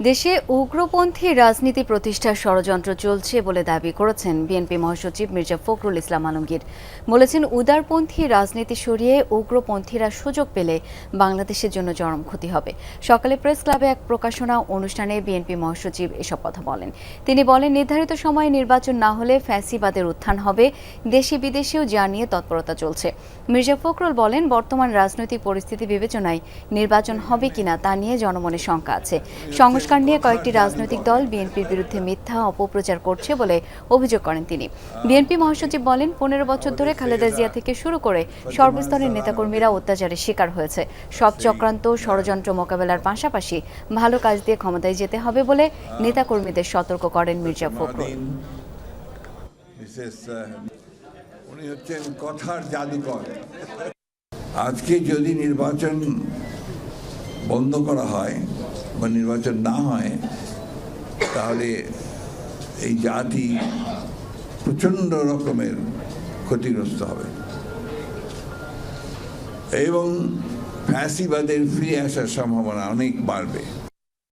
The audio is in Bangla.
দেশে উগ্রপন্থী রাজনীতি প্রতিষ্ঠার ষড়যন্ত্র চলছে বলে দাবি করেছেন বিএনপি মহাসচিব মির্জা ফখরুল ইসলাম আলমগীর। বলেছেন, উদারপন্থী রাজনীতি সরিয়ে উগ্রপন্থীরা সুযোগ পেলে বাংলাদেশের জন্য চরম ক্ষতি হবে। সকালে প্রেস ক্লাবে এক প্রকাশনা অনুষ্ঠানে বিএনপি মহাসচিব এসব কথা বলেন। তিনি বলেন, নির্ধারিত সময়ে নির্বাচন না হলে ফ্যাসিবাদের উত্থান হবে, দেশে বিদেশেও যা নিয়ে তৎপরতা চলছে। মির্জা ফখরুল বলেন, বর্তমান রাজনৈতিক পরিস্থিতি বিবেচনায় নির্বাচন হবে কিনা তা নিয়ে জনমনে শঙ্কা আছে। সংস্কার নিয়ে কয়েকটি রাজনৈতিক দল বিএনপির বিরুদ্ধে মিথ্যা অপপ্রচার করছে বলে অভিযোগ করেন তিনি। বিএনপি মহাসচিব বলেন, পনেরো বছর ধরে খালেদা জিয়া থেকে শুরু করে সর্বস্তরের নেতাকর্মীরা অত্যাচারের শিকার হয়েছে। সব চক্রান্ত ষড়যন্ত্র মোকাবেলার পাশাপাশি ভালো কাজ দিয়ে ক্ষমতায় যেতে হবে বলে নেতাকর্মীদের সতর্ক করেন মির্জা ফখরুল। উনি হচ্ছেন কথার জাদুকর। আজকে যদি নির্বাচন বন্ধ করা হয় বা নির্বাচন না হয়, তাহলে এই জাতি প্রচণ্ড রকমের ক্ষতিগ্রস্ত হবে। এবং ফ্যাসিবাদের ফিরে আসার সম্ভাবনা অনেক বাড়বে।